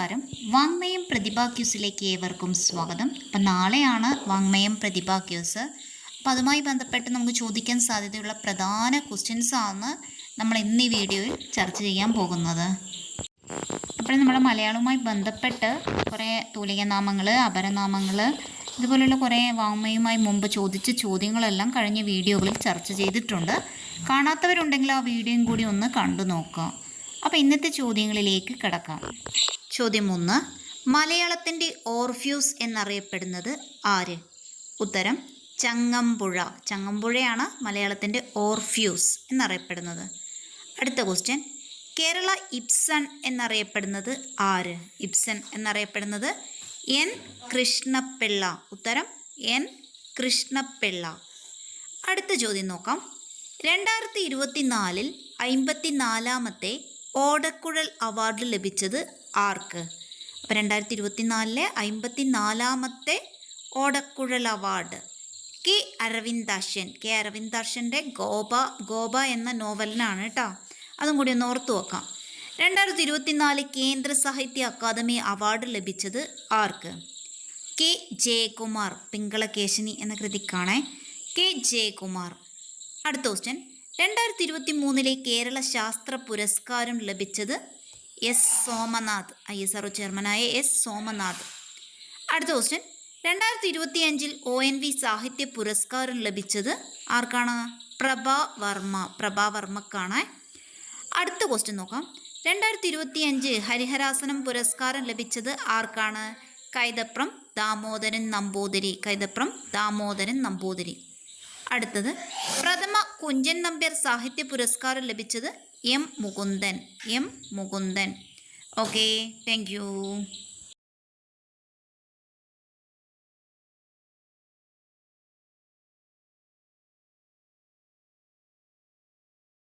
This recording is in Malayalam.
നമസ്കാരം. വാങ്മയം പ്രതിഭാ ക്യൂസിലേക്ക് ഏവർക്കും സ്വാഗതം. അപ്പം നാളെയാണ് വാങ്മയം പ്രതിഭാ ക്യൂസ്. അപ്പോൾ അതുമായി ബന്ധപ്പെട്ട് നമുക്ക് ചോദിക്കാൻ സാധ്യതയുള്ള പ്രധാന ക്വസ്റ്റ്യൻസ് ആണ് നമ്മൾ ഇന്ന് ഈ വീഡിയോയിൽ ചർച്ച ചെയ്യാൻ പോകുന്നത്. അപ്പോൾ നമ്മൾ മലയാളവുമായി ബന്ധപ്പെട്ട് കുറേ തൂലികനാമങ്ങൾ അപരനാമങ്ങൾ ഇതുപോലുള്ള കുറേ വാങ്മയുമായി മുമ്പ് ചോദിച്ച ചോദ്യങ്ങളെല്ലാം കഴിഞ്ഞ വീഡിയോകളിൽ ചർച്ച ചെയ്തിട്ടുണ്ട്. കാണാത്തവരുണ്ടെങ്കിൽ ആ വീഡിയോയും കൂടി ഒന്ന് കണ്ടു നോക്കുക അപ്പോൾ ഇന്നത്തെ ചോദ്യങ്ങളിലേക്ക് കിടക്കാം. ചോദ്യം ഒന്ന്. മലയാളത്തിന്റെ ഓർഫ്യൂസ് എന്നറിയപ്പെടുന്നത് ആര്? ഉത്തരം ചങ്ങമ്പുഴ. ചങ്ങമ്പുഴയാണ് മലയാളത്തിന്റെ ഓർഫ്യൂസ് എന്നറിയപ്പെടുന്നത്. അടുത്ത ക്വസ്റ്റ്യൻ കേരള ഇബ്സൺ എന്നറിയപ്പെടുന്നത് ആര്? ഇബ്സൺ എന്നറിയപ്പെടുന്നത് എൻ കൃഷ്ണപിള്ള. ഉത്തരം എൻ കൃഷ്ണപിള്ള. അടുത്ത ചോദ്യം നോക്കാം. രണ്ടായിരത്തി ഇരുപത്തി നാലിൽ അമ്പത്തി നാലാമത്തെ ഓടക്കുഴൽ അവാർഡ് ലഭിച്ചത് ആർക്ക്? അപ്പം രണ്ടായിരത്തി ഇരുപത്തി നാലിലെ അമ്പത്തി നാലാമത്തെ Odakkuzhal award. K Aravindakshan K അരവിന്ദാക്ഷന്റെ Gopa ഗോപ എന്ന നോവലിനാണ് കേട്ടോ അതും കൂടി ഒന്ന് ഓർത്തു വെക്കാം. രണ്ടായിരത്തി ഇരുപത്തിനാല് കേന്ദ്ര സാഹിത്യ അക്കാദമി അവാർഡ് ലഭിച്ചത് ആർക്ക്? കെ ജയകുമാർ പിങ്കളകേശിനി എന്ന കൃതിക്കാണ്. കെ ജയകുമാർ. അടുത്ത ക്വസ്റ്റ്യൻ രണ്ടായിരത്തി ഇരുപത്തി മൂന്നിലെ കേരള ശാസ്ത്ര പുരസ്കാരം ലഭിച്ചത് S Somanath I S R ചെയർമാനായ എസ് സോമനാഥ്. അടുത്ത ക്വസ്റ്റ്യൻ രണ്ടായിരത്തി ഇരുപത്തി അഞ്ചിൽ ഒ എൻ വി സാഹിത്യ പുരസ്കാരം ലഭിച്ചത് ആർക്കാണ്? പ്രഭാ വർമ്മ പ്രഭാ വർമ്മക്കാണ്. അടുത്ത ക്വസ്റ്റ്യൻ നോക്കാം. രണ്ടായിരത്തി ഇരുപത്തി അഞ്ച് ഹരിഹരാസനം പുരസ്കാരം ലഭിച്ചത് ആർക്കാണ്? കൈതപ്രം ദാമോദരൻ നമ്പൂതിരി കൈതപ്രം ദാമോദരൻ നമ്പൂതിരി. അടുത്തത് പ്രഥമ കുഞ്ചൻ നമ്പ്യാർ സാഹിത്യ പുരസ്കാരം ലഭിച്ചത് M Mukundan. M Mukundan. Okay thank